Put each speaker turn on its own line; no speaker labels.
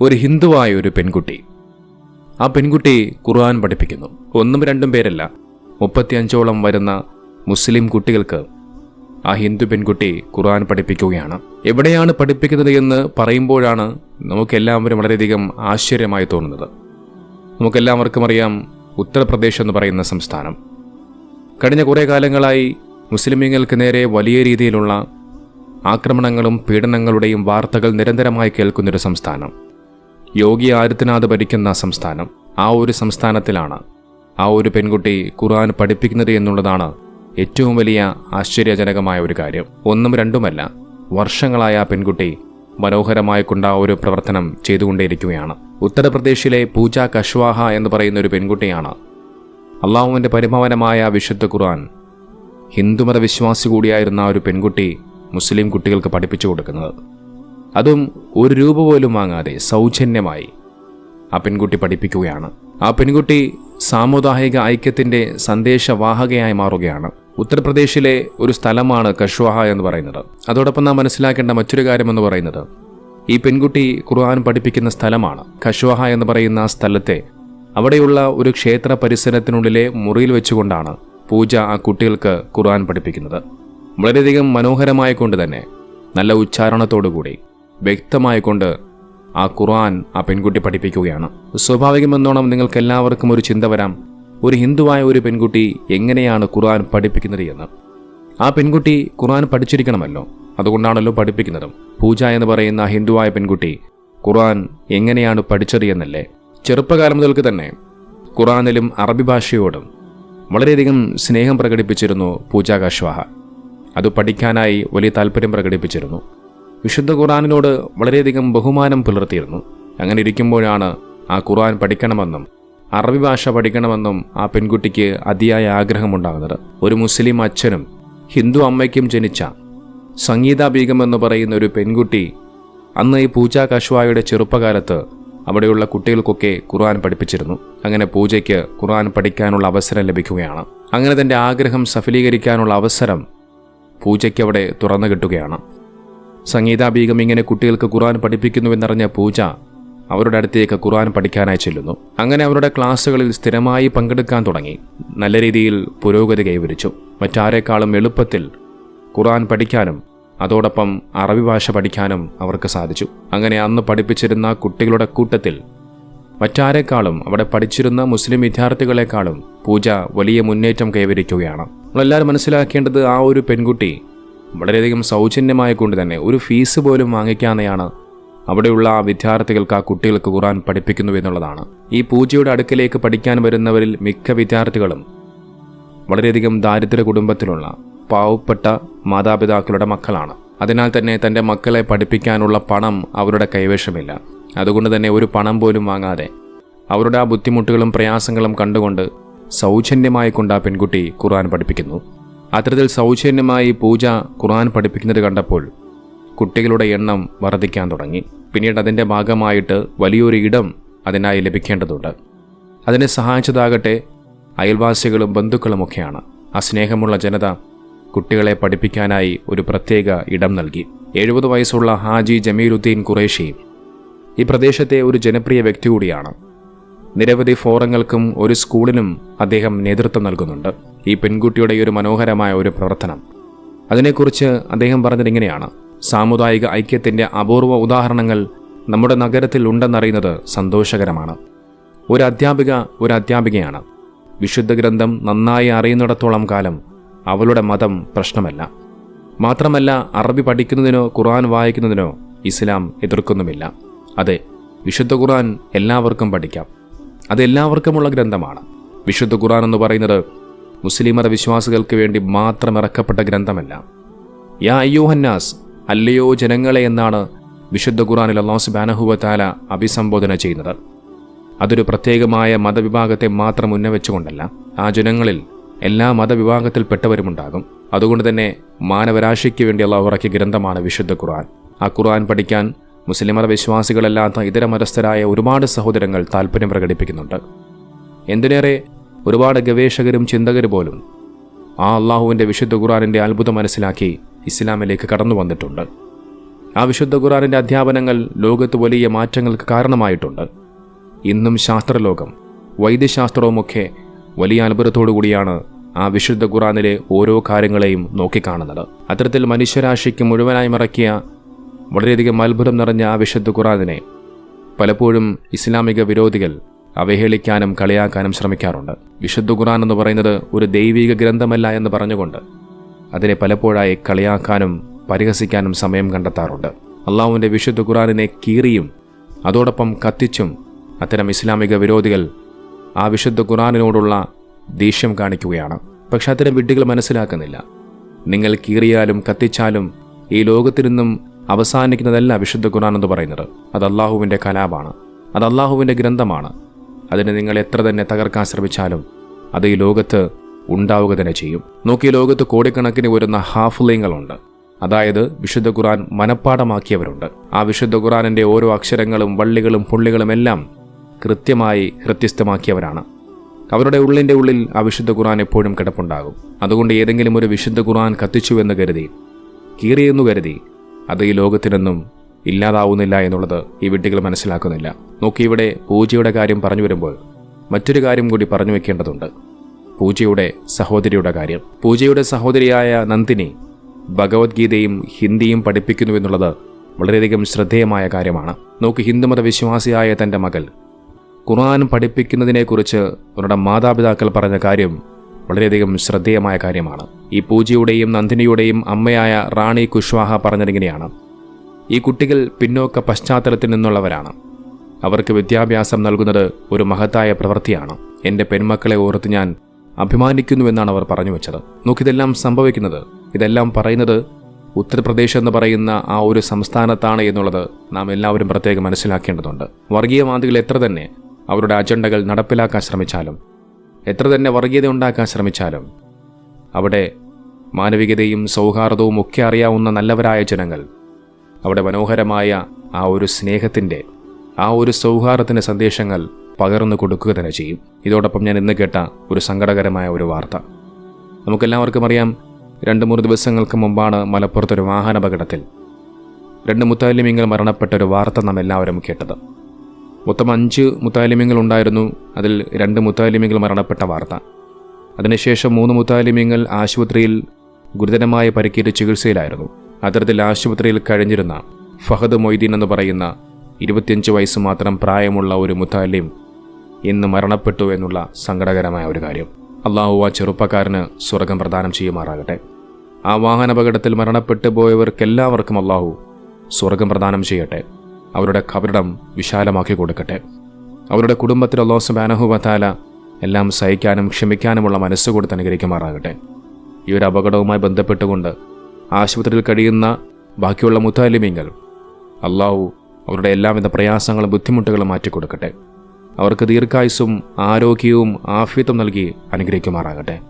ഒരു ഹിന്ദുവായ ഒരു പെൺകുട്ടി. ആ പെൺകുട്ടി ഖുർആൻ പഠിപ്പിക്കുന്നു. ഒന്നും രണ്ടും പേരല്ല. മുപ്പത്തിയഞ്ചോളം വരുന്ന മുസ്ലിം കുട്ടികൾക്ക് ആ ഹിന്ദു പെൺകുട്ടി ഖുർആൻ പഠിപ്പിക്കുകയാണ്. എവിടെയാണ് പഠിപ്പിക്കുന്നത് എന്ന് പറയുമ്പോഴാണ് നമുക്കെല്ലാവരും വളരെയധികം ആശ്ചര്യമായി തോന്നുന്നത്. നമുക്കെല്ലാവർക്കും അറിയാം ഉത്തർപ്രദേശ് എന്ന് പറയുന്ന സംസ്ഥാനം. കഴിഞ്ഞ കുറേ കാലങ്ങളായി മുസ്ലിമീങ്ങൾക്ക് നേരെ വലിയ രീതിയിലുള്ള ആക്രമണങ്ങളും പീഡനങ്ങളുടെയും വാർത്തകൾ നിരന്തരമായി കേൾക്കുന്നൊരു സംസ്ഥാനം. യോഗി ആദിത്യനാഥ് ഭരിക്കുന്ന സംസ്ഥാനം ആ ഒരു സംസ്ഥാനത്തിലാണ്. ആ ഒരു പെൺകുട്ടി ഖുർആൻ പഠിപ്പിക്കുന്നത് എന്നുള്ളതാണ് ഏറ്റവും വലിയ ആശ്ചര്യജനകമായ ഒരു കാര്യം. ഒന്നും രണ്ടുമല്ല വർഷങ്ങളായ ആ പെൺകുട്ടി മനോഹരമായി കൊണ്ടാ ഒരു പ്രവർത്തനം ചെയ്തുകൊണ്ടേയിരിക്കുകയാണ്. ഉത്തർപ്രദേശിലെ പൂജ കശ്വാഹ എന്ന് പറയുന്ന ഒരു പെൺകുട്ടിയാണ്. അള്ളാഹുവിന്റെ പരിഭവനമായ വിശുദ്ധ ഖുർആൻ ഹിന്ദുമത വിശ്വാസി കൂടിയായിരുന്ന ഒരു പെൺകുട്ടി മുസ്ലിം കുട്ടികൾക്ക് പഠിപ്പിച്ചു കൊടുക്കുന്നത്. അതും ഒരു രൂപ പോലും വാങ്ങാതെ സൗജന്യമായി ആ പെൺകുട്ടി പഠിപ്പിക്കുകയാണ്. ആ പെൺകുട്ടി സാമുദായിക ഐക്യത്തിന്റെ സന്ദേശവാഹകയായി മാറുകയാണ്. ഉത്തർപ്രദേശിലെ ഒരു സ്ഥലമാണ് കഷ്വാഹ എന്ന് പറയുന്നത്. അതോടൊപ്പം നാം മനസ്സിലാക്കേണ്ട മറ്റൊരു കാര്യമെന്ന് പറയുന്നത് ഈ പെൺകുട്ടി ഖുർആൻ പഠിപ്പിക്കുന്ന സ്ഥലമാണ്. കഷ്വാഹ എന്ന് പറയുന്ന ആ സ്ഥലത്തെ അവിടെയുള്ള ഒരു ക്ഷേത്ര പരിസരത്തിനുള്ളിലെ മുറിയിൽ വെച്ചുകൊണ്ടാണ് പൂജ ആ കുട്ടികൾക്ക് ഖുർആൻ പഠിപ്പിക്കുന്നത്. വളരെയധികം മനോഹരമായ കൊണ്ട് തന്നെ നല്ല ഉച്ചാരണത്തോടുകൂടി വ്യക്തമായി കൊണ്ട് ആ ഖുർആൻ ആ പെൺകുട്ടി പഠിപ്പിക്കുകയാണ്. സ്വാഭാവികമെന്നോണം നിങ്ങൾക്ക് എല്ലാവർക്കും ഒരു ചിന്ത വരാം. ഒരു ഹിന്ദുവായ ഒരു പെൺകുട്ടി എങ്ങനെയാണ് ഖുർആൻ പഠിപ്പിക്കുന്നത് എന്ന്. ആ പെൺകുട്ടി ഖുർആൻ പഠിച്ചിരിക്കണമല്ലോ. അതുകൊണ്ടാണല്ലോ പഠിപ്പിക്കുന്നതും. പൂജ എന്ന് പറയുന്ന ഹിന്ദുവായ പെൺകുട്ടി ഖുർആൻ എങ്ങനെയാണ് പഠിച്ചത് എന്നല്ലേ. ചെറുപ്പകാലം മുതൽക്ക് തന്നെ ഖുർആനിലും അറബി ഭാഷയോടും വളരെയധികം സ്നേഹം പ്രകടിപ്പിച്ചിരുന്നു പൂജ കശ്വാഹ അത് പഠിക്കാനായി വലിയ താല്പര്യം പ്രകടിപ്പിച്ചിരുന്നു. വിശുദ്ധ ഖുറാനിനോട് വളരെയധികം ബഹുമാനം പുലർത്തിയിരുന്നു. അങ്ങനെ ഇരിക്കുമ്പോഴാണ് ആ ഖുർആൻ പഠിക്കണമെന്നും അറബി ഭാഷ പഠിക്കണമെന്നും ആ പെൺകുട്ടിക്ക് അതിയായ ആഗ്രഹമുണ്ടാകുന്നത്. ഒരു മുസ്ലിം അച്ഛനും ഹിന്ദു അമ്മയ്ക്കും ജനിച്ച സംഗീത ബീഗം എന്ന് പറയുന്ന ഒരു പെൺകുട്ടി അന്ന് ഈ പൂജ കശ്വായുടെ ചെറുപ്പകാലത്ത് അവിടെയുള്ള കുട്ടികൾക്കൊക്കെ ഖുർആൻ പഠിപ്പിച്ചിരുന്നു. അങ്ങനെ പൂജയ്ക്ക് ഖുർആൻ പഠിക്കാനുള്ള അവസരം ലഭിക്കുകയാണ്. അങ്ങനെ തന്റെ ആഗ്രഹം സഫലീകരിക്കാനുള്ള അവസരം പൂജയ്ക്ക് അവിടെ തുറന്നു കിട്ടുകയാണ്. സംഗീത ബീഗം ഇങ്ങനെ കുട്ടികൾക്ക് ഖുർആൻ പഠിപ്പിക്കുന്നുവെന്നറിഞ്ഞ പൂജ അവരുടെ അടുത്തേക്ക് ഖുർആൻ പഠിക്കാനായി ചെല്ലുന്നു. അങ്ങനെ അവരുടെ ക്ലാസ്സുകളിൽ സ്ഥിരമായി പങ്കെടുക്കാൻ തുടങ്ങി. നല്ല രീതിയിൽ പുരോഗതി കൈവരിച്ചു. മറ്റാരെക്കാളും എളുപ്പത്തിൽ ഖുർആൻ പഠിക്കാനും അതോടൊപ്പം അറബി ഭാഷ പഠിക്കാനും അവർക്ക് സാധിച്ചു. അങ്ങനെ അന്ന് പഠിപ്പിച്ചിരുന്ന കുട്ടികളുടെ കൂട്ടത്തിൽ മറ്റാരെക്കാളും അവിടെ പഠിച്ചിരുന്ന മുസ്ലിം വിദ്യാർത്ഥികളെക്കാളും പൂജ വലിയ മുന്നേറ്റം കൈവരിക്കുകയാണ്. നമ്മളെല്ലാവരും മനസ്സിലാക്കേണ്ടത് ആ ഒരു പെൺകുട്ടി വളരെയധികം സൗജന്യമായി കൊണ്ട് തന്നെ ഒരു ഫീസ് പോലും വാങ്ങിക്കാതെയാണ് അവിടെയുള്ള ആ വിദ്യാർത്ഥികൾക്ക് ആ കുട്ടികൾക്ക് ഖുറാൻ പഠിപ്പിക്കുന്നു എന്നുള്ളതാണ്. ഈ പൂജയുടെ അടുക്കലേക്ക് പഠിക്കാൻ വരുന്നവരിൽ മിക്ക വിദ്യാർത്ഥികളും വളരെയധികം ദാരിദ്ര്യ കുടുംബത്തിലുള്ള പാവപ്പെട്ട മാതാപിതാക്കളുടെ മക്കളാണ്. അതിനാൽ തന്നെ തന്റെ മക്കളെ പഠിപ്പിക്കാനുള്ള പണം അവരുടെ കൈവശമില്ല. അതുകൊണ്ട് തന്നെ ഒരു പണം പോലും വാങ്ങാതെ അവരുടെ ആ ബുദ്ധിമുട്ടുകളും പ്രയാസങ്ങളും കണ്ടുകൊണ്ട് സൗജന്യമായി കൊണ്ട് ആ പെൺകുട്ടി ഖുർആൻ പഠിപ്പിക്കുന്നു. അത്തരത്തിൽ സൗജന്യമായി പൂജ ഖുർആൻ പഠിപ്പിക്കുന്നത് കണ്ടപ്പോൾ കുട്ടികളുടെ എണ്ണം വർദ്ധിക്കാൻ തുടങ്ങി. പിന്നീട് അതിന്റെ ഭാഗമായിട്ട് വലിയൊരു ഇടം അതിനായി ലഭിക്കേണ്ടതുണ്ട്. അതിനെ സഹായിച്ചതാകട്ടെ അയൽവാസികളും ബന്ധുക്കളുമൊക്കെയാണ് ആ സ്നേഹമുള്ള ജനത കുട്ടികളെ പഠിപ്പിക്കാനായി ഒരു പ്രത്യേക ഇടം നൽകി. എഴുപത് വയസ്സുള്ള ഹാജി ജമീലുദ്ദീൻ ഖുറേഷി ഈ പ്രദേശത്തെ ഒരു ജനപ്രിയ വ്യക്തി കൂടിയാണ്. നിരവധി ഫോറങ്ങൾക്കും ഒരു സ്കൂളിനും അദ്ദേഹം നേതൃത്വം നൽകുന്നുണ്ട്. ഈ പെൺകുട്ടിയുടെ ഒരു മനോഹരമായ ഒരു പ്രവർത്തനം. അതിനെക്കുറിച്ച് അദ്ദേഹം പറഞ്ഞത് ഇങ്ങനെയാണ്. സാമുദായിക ഐക്യത്തിന്റെ അപൂർവ ഉദാഹരണങ്ങൾ നമ്മുടെ നഗരത്തിൽ ഉണ്ടെന്നറിയുന്നത് സന്തോഷകരമാണ്. ഒരു അധ്യാപിക ഒരു അധ്യാപികയാണ്. വിശുദ്ധ ഗ്രന്ഥം നന്നായി അറിയുന്നിടത്തോളം കാലം അവളുടെ മതം പ്രശ്നമല്ല. മാത്രമല്ല അറബി പഠിക്കുന്നതിനോ ഖുർആൻ വായിക്കുന്നതിനോ ഇസ്ലാം എതിർക്കുന്നുമില്ല. അതെ വിശുദ്ധ ഖുർആൻ എല്ലാവർക്കും പഠിക്കാം. അത് എല്ലാവർക്കുമുള്ള ഗ്രന്ഥമാണ്. വിശുദ്ധ ഖുറാൻ എന്ന് പറയുന്നത് മുസ്ലിം മത വിശ്വാസികൾക്ക് വേണ്ടി മാത്രം ഇറക്കപ്പെട്ട ഗ്രന്ഥമല്ല. യാ അയ്യോഹന്നാസ് അല്ലയോ ജനങ്ങളെ എന്നാണ് വിശുദ്ധ ഖുറാനിൽ അള്ളാഹു സുബാനഹുവത്താല അഭിസംബോധന ചെയ്യുന്നത്. അതൊരു പ്രത്യേകമായ മതവിഭാഗത്തെ മാത്രം ഉന്നവെച്ചുകൊണ്ടല്ല ആ ജനങ്ങളിൽ എല്ലാ മതവിഭാഗത്തിൽപ്പെട്ടവരുമുണ്ടാകും. അതുകൊണ്ട് തന്നെ മാനവരാശിക്ക് വേണ്ടി അള്ളാഹു ഇറക്കിയ ഗ്രന്ഥമാണ് വിശുദ്ധ ഖുർആൻ. ആ ഖുർആൻ പഠിക്കാൻ മുസ്ലിം വിശ്വാസികളല്ലാത്ത ഇതര മതസ്ഥരായ ഒരുപാട് സഹോദരങ്ങൾ താല്പര്യം പ്രകടിപ്പിക്കുന്നുണ്ട്. എന്തിനേറെ ഒരുപാട് ഗവേഷകരും ചിന്തകരും പോലും ആ അള്ളാഹുവിന്റെ വിശുദ്ധ ഖുറാനിന്റെ അത്ഭുതം മനസ്സിലാക്കി ഇസ്ലാമിലേക്ക് കടന്നു വന്നിട്ടുണ്ട്. ആ വിശുദ്ധ ഖുറാനിന്റെ അധ്യാപനങ്ങൾ ലോകത്ത് വലിയ മാറ്റങ്ങൾക്ക് കാരണമായിട്ടുണ്ട്. ഇന്നും ശാസ്ത്രലോകം വൈദ്യശാസ്ത്രവുമൊക്കെ വലിയ അത്ഭുതത്തോടു കൂടിയാണ് ആ വിശുദ്ധ ഖുറാനിലെ ഓരോ കാര്യങ്ങളെയും നോക്കിക്കാണുന്നത്. അത്തരത്തിൽ മനുഷ്യരാശിക്ക് മുഴുവനായി ഇറക്കിയ വളരെയധികം അത്ഭുതം നിറഞ്ഞ ആ വിശുദ്ധ ഖുറാനിനെ പലപ്പോഴും ഇസ്ലാമിക വിരോധികൾ അവഹേളിക്കാനും കളിയാക്കാനും ശ്രമിക്കാറുണ്ട്. വിശുദ്ധ ഖുറാൻ എന്ന് പറയുന്നത് ഒരു ദൈവിക ഗ്രന്ഥമല്ല എന്ന് പറഞ്ഞുകൊണ്ട് അതിനെ പലപ്പോഴായി കളിയാക്കാനും പരിഹസിക്കാനും സമയം കണ്ടെത്താറുണ്ട്. അള്ളാഹുവിന്റെ വിശുദ്ധ ഖുറാനിനെ കീറിയും അതോടൊപ്പം കത്തിച്ചും അത്തരം ഇസ്ലാമിക വിരോധികൾ ആ വിശുദ്ധ ഖുറാനിനോടുള്ള ദേഷ്യം കാണിക്കുകയാണ്. പക്ഷെ അത്തരം വിഡ്ഢികൾ മനസ്സിലാക്കുന്നില്ല. നിങ്ങൾ കീറിയാലും കത്തിച്ചാലും ഈ ലോകത്തിൽ നിന്നും അവസാനിക്കുന്നതല്ല വിശുദ്ധ ഖുർആൻ എന്ന് പറയുന്നത്. അത് അള്ളാഹുവിന്റെ കലാപാണ്. അത് അള്ളാഹുവിന്റെ ഗ്രന്ഥമാണ്. അതിനെ നിങ്ങൾ എത്ര തന്നെ തകർക്കാൻ ശ്രമിച്ചാലും അത് ഈ ലോകത്ത് ഉണ്ടാവുക തന്നെ ചെയ്യും. നോക്കി ലോകത്ത് കോടിക്കണക്കിന് വരുന്ന ഹാഫ്ലിങ്ങളുണ്ട് അതായത് വിശുദ്ധ ഖുർആൻ മനഃപ്പാടമാക്കിയവരുണ്ട് ആ വിശുദ്ധ ഖുർആനിന്റെ ഓരോ അക്ഷരങ്ങളും വള്ളികളും പുള്ളികളും എല്ലാം കൃത്യമായി ഹൃത്യസ്ഥമാക്കിയവരാണ്. അവരുടെ ഉള്ളിന്റെ ഉള്ളിൽ ആ വിശുദ്ധ ഖുർആൻ എപ്പോഴും കിടപ്പുണ്ടാകും. അതുകൊണ്ട് ഏതെങ്കിലും ഒരു വിശുദ്ധ ഖുർആൻ കത്തിച്ചു എന്ന് കരുതി കീറിയെന്നു കരുതി അത് ഈ ലോകത്തിനൊന്നും ഇല്ലാതാവുന്നില്ല എന്നുള്ളത് ഈ വിട്ടികൾ മനസ്സിലാക്കുന്നില്ല. നോക്കി ഇവിടെ പൂജയുടെ കാര്യം പറഞ്ഞു വരുമ്പോൾ മറ്റൊരു കാര്യം കൂടി പറഞ്ഞു വെക്കേണ്ടതുണ്ട്. പൂജയുടെ സഹോദരിയുടെ കാര്യം. പൂജയുടെ സഹോദരിയായ നന്ദിനി ഭഗവത്ഗീതയും ഹിന്ദിയും പഠിപ്പിക്കുന്നു എന്നുള്ളത് വളരെയധികം ശ്രദ്ധേയമായ കാര്യമാണ്. നോക്കി ഹിന്ദുമത വിശ്വാസിയായ തന്റെ മകൾ ഖുർആൻ പഠിപ്പിക്കുന്നതിനെക്കുറിച്ച് അവരുടെ മാതാപിതാക്കൾ പറഞ്ഞ കാര്യം വളരെയധികം ശ്രദ്ധേയമായ കാര്യമാണ്. ഈ പൂജയുടെയും നന്ദിനിയുടെയും അമ്മയായ റാണി കുശ്വാഹ പറഞ്ഞതിങ്ങനെയാണ്. ഈ കുട്ടികൾ പിന്നോക്ക പശ്ചാത്തലത്തിൽ നിന്നുള്ളവരാണ്. അവർക്ക് വിദ്യാഭ്യാസം നൽകുന്നത് ഒരു മഹത്തായ പ്രവൃത്തിയാണ്. എന്റെ പെൺമക്കളെ ഓർത്ത് ഞാൻ അഭിമാനിക്കുന്നുവെന്നാണ് അവർ പറഞ്ഞു വെച്ചത്. നോക്കിതെല്ലാം സംഭവിക്കുന്നത് ഇതെല്ലാം പറയുന്നത് ഉത്തർപ്രദേശ് എന്ന് പറയുന്ന ആ ഒരു സംസ്ഥാനത്താണ് എന്നുള്ളത് നാം എല്ലാവരും പ്രത്യേകം മനസ്സിലാക്കേണ്ടതുണ്ട്. വർഗീയവാദികൾ എത്ര തന്നെ അവരുടെ അജണ്ടകൾ നടപ്പിലാക്കാൻ ശ്രമിച്ചാലും എത്ര തന്നെ വർഗീയത ഉണ്ടാക്കാൻ ശ്രമിച്ചാലും അവിടെ മാനവികതയും സൗഹാർദ്ദവും ഒക്കെ അറിയാവുന്ന നല്ലവരായ ജനങ്ങൾ അവിടെ മനോഹരമായ ആ ഒരു സ്നേഹത്തിന്റെ ആ ഒരു സൗഹാർദ്ദത്തിന്റെ സന്ദേശങ്ങൾ പകർന്നു കൊടുക്കുക തന്നെ ചെയ്യും. ഇതോടൊപ്പം ഞാൻ ഇന്ന് കേട്ട ഒരു സങ്കടകരമായ ഒരു വാർത്ത. നമുക്കെല്ലാവർക്കും അറിയാം രണ്ട് മൂന്ന് ദിവസങ്ങൾക്ക് മുമ്പാണ് മലപ്പുറത്തൊരു വാഹനാപകടത്തിൽ രണ്ട് മുത്താലിമിങ്ങൾ മരണപ്പെട്ട ഒരു വാർത്ത നാം എല്ലാവരും കേട്ടത്. മൊത്തം അഞ്ച് മുത്താലിമ്യങ്ങൾ ഉണ്ടായിരുന്നു അതിൽ രണ്ട് മുത്താലിമ്യങ്ങൾ മരണപ്പെട്ട വാർത്ത. അതിനുശേഷം മൂന്ന് മുത്താലിമ്യങ്ങൾ ആശുപത്രിയിൽ ഗുരുതരമായ പരിക്കേറ്റ് ചികിത്സയിലായിരുന്നു. അത്തരത്തിൽ ആശുപത്രിയിൽ കഴിഞ്ഞിരുന്ന ഫഹദ് മൊയ്തീൻ എന്ന് പറയുന്ന ഇരുപത്തിയഞ്ച് വയസ്സ് മാത്രം പ്രായമുള്ള ഒരു മുത്താലിം ഇന്ന് മരണപ്പെട്ടു എന്നുള്ള സങ്കടകരമായ ഒരു കാര്യം. അള്ളാഹു ആ ചെറുപ്പക്കാരന് സ്വർഗം പ്രദാനം ചെയ്യുമാറാകട്ടെ. ആ വാഹനാപകടത്തിൽ മരണപ്പെട്ടു പോയവർക്കെല്ലാവർക്കും അള്ളാഹു സ്വർഗം പ്രദാനം ചെയ്യട്ടെ. അവരുടെ കബറിടം വിശാലമാക്കി കൊടുക്കട്ടെ. അവരുടെ കുടുംബത്തിൽ അള്ളാഹു സുബാനഹുബത്താല എല്ലാം സഹിക്കാനും ക്ഷമിക്കാനുമുള്ള മനസ്സ് കൊടുത്ത് അനുഗ്രഹിക്കുമാറാകട്ടെ. ഈ ഒരു അപകടവുമായി ബന്ധപ്പെട്ടുകൊണ്ട് ആശുപത്രിയിൽ കഴിയുന്ന ബാക്കിയുള്ള മുത്താലിമീങ്ങൾ അള്ളാഹു അവരുടെ എല്ലാവിധ പ്രയാസങ്ങളും ബുദ്ധിമുട്ടുകളും മാറ്റിക്കൊടുക്കട്ടെ. അവർക്ക് ദീർഘായുസും ആരോഗ്യവും ആഫ്യത്വം നൽകി അനുഗ്രഹിക്കുമാറാകട്ടെ.